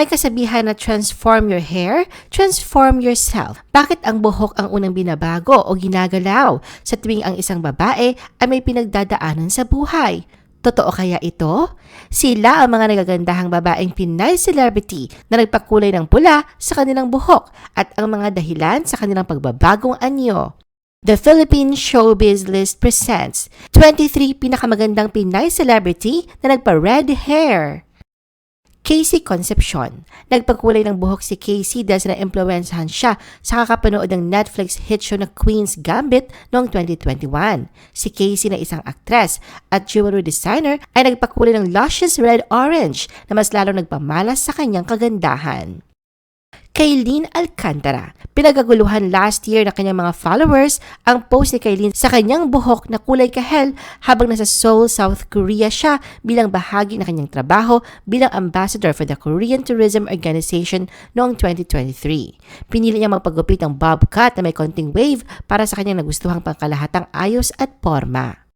May kasabihan na transform your hair, transform yourself. Bakit ang buhok ang unang binabago o ginagalaw sa tuwing ang isang babae ay may pinagdadaanan sa buhay? Totoo kaya ito? Sila ang mga nagagandahang babaeng Pinay celebrity na nagpakulay ng pula sa kanilang buhok at ang mga dahilan sa kanilang pagbabagong anyo. The Philippine Showbiz List presents 23 pinakamagandang Pinay celebrity na nagpa-red hair. Casey Concepcion. Nagpagkulay ng buhok si Casey dahil sa na-influensahan siya sa kakapanood ng Netflix hit show na Queen's Gambit noong 2021. Si Casey na isang aktres at jewelry designer ay nagpakulay ng luscious red orange na mas lalo nagpamalas sa kanyang kagandahan. Kaylin Alcantara. Pinagaguluhan last year ng kanyang mga followers ang post ni Kaylin sa kanyang buhok na kulay kahel habang nasa Seoul, South Korea siya bilang bahagi ng kanyang trabaho bilang ambassador for the Korean Tourism Organization noong 2023. Pinili niya magpagupit ng bob cut na may konting wave para sa kanyang nagustuhang pangkalahatang ayos at forma.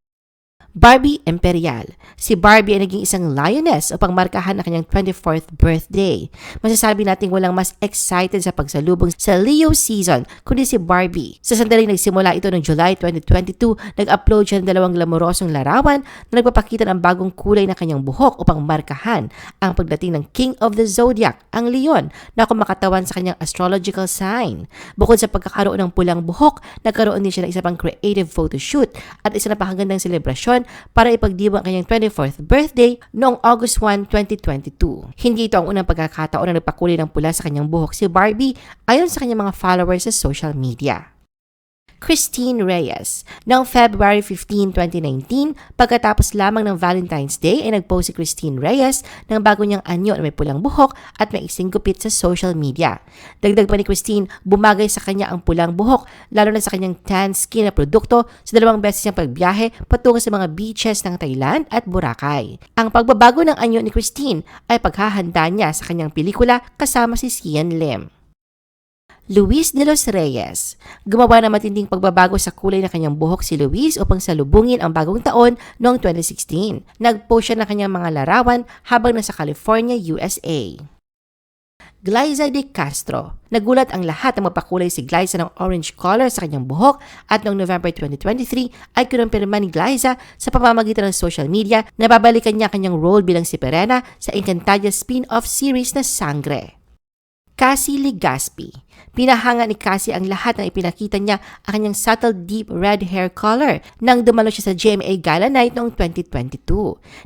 Barbie Imperial. Si Barbie ay naging isang lioness upang markahan ang kanyang 24th birthday. Masasabi nating walang mas excited sa pagsalubong sa Leo season kundi si Barbie. Sa sandaling nagsimula ito noong July 2022, nag-upload siya ng dalawang glamorosong larawan na nagpapakita ng bagong kulay ng kanyang buhok upang markahan ang pagdating ng King of the Zodiac, ang Leon, na kumakatawan sa kanyang astrological sign. Bukod sa pagkakaroon ng pulang buhok, nagkaroon din siya ng isa pang creative photoshoot at isa na pakagandang selebrasyon para ipagdiwang ang kanyang 24th birthday noong August 1, 2022. Hindi ito ang unang pagkakataon na nagpakulay ng pula sa kanyang buhok si Barbie ayon sa kanyang mga followers sa social media. Christine Reyes. Noong February 15, 2019, pagkatapos lamang ng Valentine's Day ay nagpost si Christine Reyes ng bago niyang anyo na may pulang buhok at may ising gupit sa social media. Dagdag pa ni Christine, bumagay sa kanya ang pulang buhok lalo na sa kanyang tan skin na produkto sa dalawang beses niyang pagbiyahe patungo sa mga beaches ng Thailand at Boracay. Ang pagbabago ng anyo ni Christine ay paghahanda niya sa kanyang pelikula kasama si Sian Lim. Luis de los Reyes. Gumawa ng matinding pagbabago sa kulay ng kanyang buhok si Luis upang salubungin ang bagong taon noong 2016. Nag-post siya ng kanyang mga larawan habang nasa California, USA. Glyza de Castro. Nagulat ang lahat na mapakulay si Glyza ng orange color sa kanyang buhok at noong November 2023 ay kinumpirma ni Glyza sa pamamagitan ng social media na babalikan niya kanyang role bilang si Perena sa Encantadia spin-off series na Sangre. Cassie Legaspi. Pinahanga ni Cassie ang lahat ng ipinakita niya ang kanyang subtle deep red hair color nang dumalo siya sa GMA Gala Night noong 2022.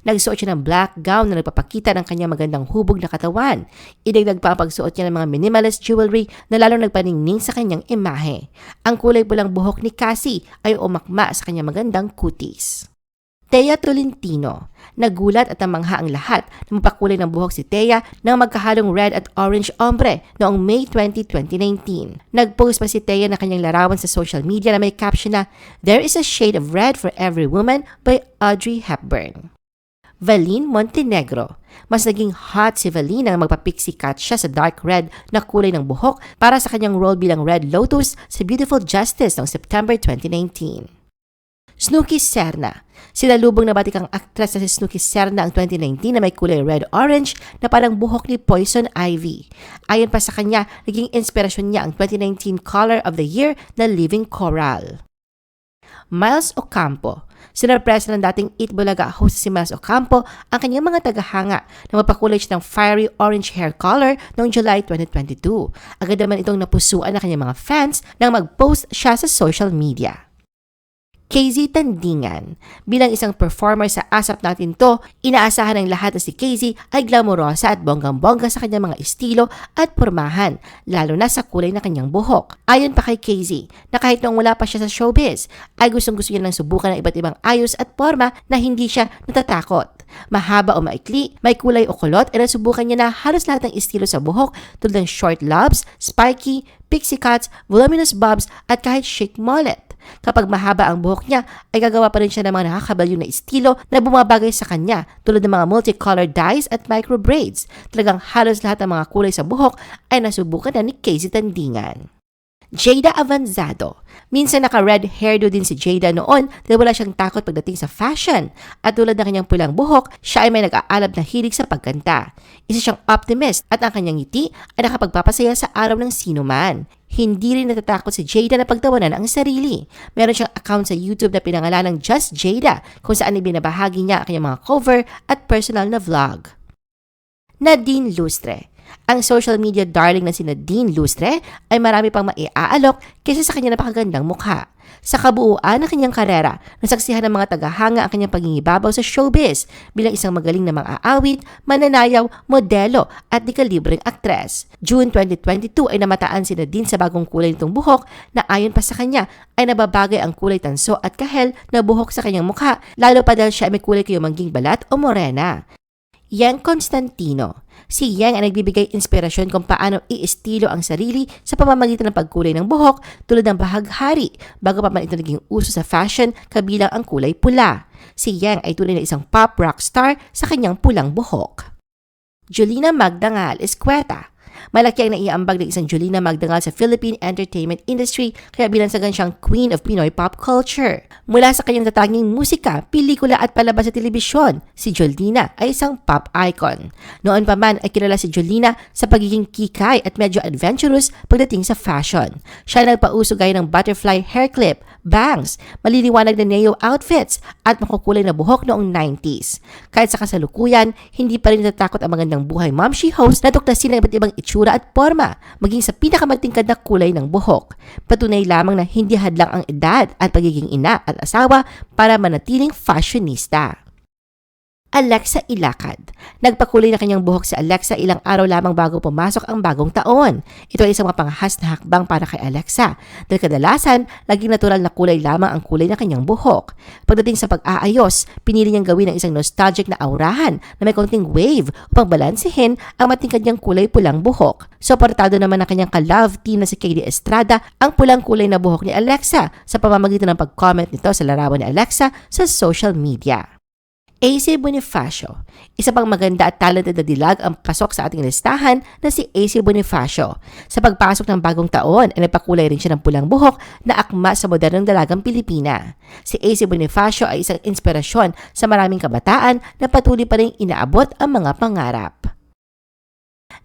Nagsuot siya ng black gown na nagpapakita ng kanyang magandang hubog na katawan. Idagdag pa ang pagsuot niya ng mga minimalist jewelry na lalong nagpaningning sa kanyang imahe. Ang kulay pulang buhok ni Cassie ay umakma sa kanyang magandang kutis. Thea Tolentino. Nagulat at namangha ang lahat na mapakulay ng buhok si Thea ng magkahalong red at orange ombre noong May 20, 2019. Nag-post pa si Thea na kanyang larawan sa social media na may caption na There is a shade of red for every woman by Audrey Hepburn. Valine Montenegro. Mas naging hot si Valine nang magpa-pixie cut siya sa dark red na kulay ng buhok para sa kanyang role bilang Red Lotus sa Beautiful Justice noong September 2019. Snooki Serna. Sinalubong na batikang aktres na si Snooki Serna ang 2019 na may kulay red-orange na parang buhok ni Poison Ivy. Ayon pa sa kanya, naging inspirasyon niya ang 2019 Color of the Year na Living Coral. Miles Ocampo. Sinurpresa ng dating Eat Bulaga host si Miles Ocampo ang kanyang mga tagahanga na mapakulay ng fiery orange hair color noong July 2022. Agad naman itong napusuan ng kanyang mga fans nang mag-post siya sa social media. KZ Tandingan. Bilang isang performer sa Asap Natin To, inaasahan ng lahat na si KZ ay glamorosa at bonggang-bongga sa kanyang mga estilo at pormahan, lalo na sa kulay ng kanyang buhok. Ayon pa kay KZ, na kahit noong wala pa siya sa showbiz, ay gustong-gusto niya lang subukan ng iba't ibang ayos at forma na hindi siya natatakot. Mahaba o maikli, may kulay o kulot, ay nasubukan niya na halos lahat ng estilo sa buhok tulad ng short lobs, spiky, pixie cuts, voluminous bobs at kahit chic mullet. Kapag mahaba ang buhok niya, ay gagawa pa rin siya ng mga nakakabalyo na estilo na bumabagay sa kanya tulad ng mga multicolored dyes at micro braids. Talagang halos lahat ng mga kulay sa buhok ay nasubukan na ni Casey Tandingan. Jada Avanzado. Minsan naka-red hairdo din si Jada noon dahil wala siyang takot pagdating sa fashion. At tulad ng kanyang pulang buhok, siya ay may nag-aalab na hilig sa pagkanta. Isa siyang optimist at ang kanyang ngiti ay nakapagpapasaya sa araw ng sino man. Hindi rin natatakot si Jada na pagtawanan ang sarili. Meron siyang account sa YouTube na pinangalan ng Just Jada kung saan ibinabahagi niya ang kanyang mga cover at personal na vlog. Nadine Lustre. Ang social media darling na si Nadine Lustre ay marami pang maiaalok kaysa sa kanyang napakagandang mukha. Sa kabuuan ng kanyang karera, nasaksihan ng mga tagahanga ang kanyang pagingibabaw sa showbiz bilang isang magaling na mang-aawit, mananayaw, modelo at dekalibreng aktres. June 2022 ay namataan si Nadine sa bagong kulay nitong buhok na ayon pa sa kanya ay nababagay ang kulay tanso at kahel na buhok sa kanyang mukha lalo pa dahil siya ay may kulay kayumangging balat o morena. Yang Constantino. Si Yang ay nagbibigay inspirasyon kung paano iestilo ang sarili sa pamamagitan ng pagkulay ng buhok tulad ng bahaghari bago pa man ito naging uso sa fashion kabilang ang kulay pula. Si Yang ay tunay na isang pop rock star sa kanyang pulang buhok. Julina Magdangal Escueta. Malaki ang naiambag ng isang Julina Magdangal sa Philippine entertainment industry kaya bilansagan siyang queen of Pinoy pop culture. Mula sa kanyang tatanging musika, pelikula at palabas sa telebisyon, si Julina ay isang pop icon. Noon pa man ay kilala si Julina sa pagiging kikay at medyo adventurous pagdating sa fashion. Siya nagpauso gaya ng butterfly hair clip, bangs, maliliwanag na neo outfits at makukulay na buhok noong 90s. Kahit sa kasalukuyan, hindi pa rin natatakot ang magandang buhay mom she host na tuklasin ang iba't ibang itsura at forma, maging sa pinakamaltingkad na kulay ng buhok. Patunay lamang na hindi hadlang ang edad at pagiging ina at asawa para manatiling fashionista. Alexa Ilacad. Nagpakulay na kanyang buhok si Alexa ilang araw lamang bago pumasok ang bagong taon. Ito ay isang mapangahas na hakbang para kay Alexa dahil kadalasan, laging natural na kulay lamang ang kulay ng kanyang buhok. Pagdating sa pag-aayos, pinili niyang gawin ang isang nostalgic na aurahan na may konting wave upang balansehin ang matingkad niyang kulay pulang buhok. Suportado naman ng kanyang ka-love team na si Katie Estrada ang pulang kulay na buhok ni Alexa sa pamamagitan ng pag-comment nito sa larawan ni Alexa sa social media. AC Bonifacio. Isa pang maganda at talented na dilag ang pasok sa ating listahan na si AC Bonifacio. Sa pagpasok ng bagong taon ay nagpakulay rin siya ng pulang buhok na akma sa modernong dalagang Pilipina. Si AC Bonifacio ay isang inspirasyon sa maraming kabataan na patuloy pa rin inaabot ang mga pangarap.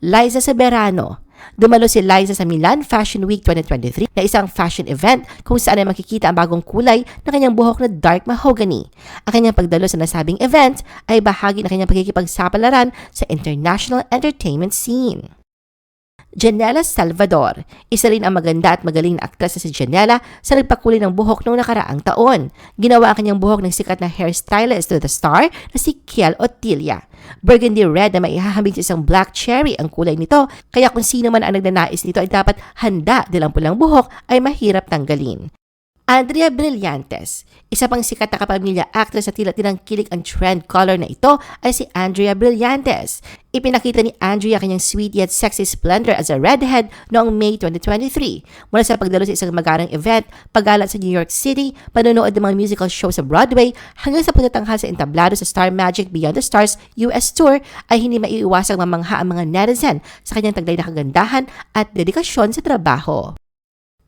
Liza Severano. Dumalo si Liza sa Milan Fashion Week 2023 na isang fashion event kung saan ay makikita ang bagong kulay ng kanyang buhok na dark mahogany. Ang kanyang pagdalo sa nasabing event ay bahagi ng kanyang pagkikipagsapalaran sa international entertainment scene. Janela Salvador. Isa rin ang maganda at magaling na aktres na si Janela sa nagpakulay ng buhok noong nakaraang taon. Ginawa ang kanyang buhok ng sikat na hairstylist to the star na si Kiel Otilia. Burgundy red na maihahambing sa isang black cherry ang kulay nito, kaya kung sino man ang nagnanais nito ay dapat handa dahil ang pulang buhok ay mahirap tanggalin. Andrea Brillantes. Isa pang sikat na kapamilya actress at tila tinangkilik ang trend color na ito ay si Andrea Brillantes. Ipinakita ni Andrea kanyang sweet yet sexy splendor as a redhead noong May 2023. Mula sa pagdalo sa isang magarang event, paggalat sa New York City, panonood ng mga musical show sa Broadway, hanggang sa pagtatanghal sa entablado sa Star Magic Beyond the Stars US Tour ay hindi maiiwasang mamangha ang mga netizen sa kanyang taglay na kagandahan at dedikasyon sa trabaho.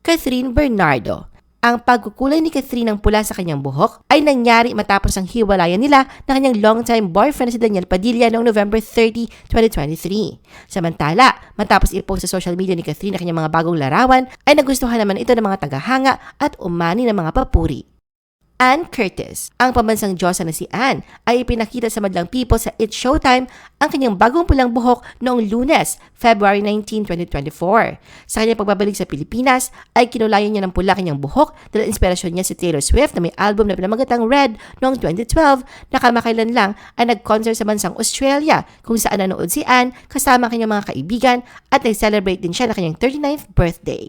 Catherine Bernardo ang pagkukulay ni Catherine ng pula sa kanyang buhok ay nangyari matapos ang hiwalayan nila ng kanyang longtime boyfriend si Daniel Padilla noong November 30, 2023. Samantala, matapos i-post sa social media ni Catherine ang kanyang mga bagong larawan, ay nagustuhan naman ito ng mga tagahanga at umani ng mga papuri. Ann Curtis. Ang pambansang Diyosa na si Ann ay ipinakita sa madlang people sa It's Showtime ang kanyang bagong pulang buhok noong lunes, February 19, 2024. Sa kanyang pagbabalik sa Pilipinas, ay kinulayan niya ng pula kanyang buhok dahil inspirasyon niya si Taylor Swift na may album na pinamagatang Red noong 2012 na kamakailan lang ay nag-concert sa bansang Australia kung saan nanood si Ann kasama ang kanyang mga kaibigan at nag-celebrate din siya ng kanyang 39th birthday.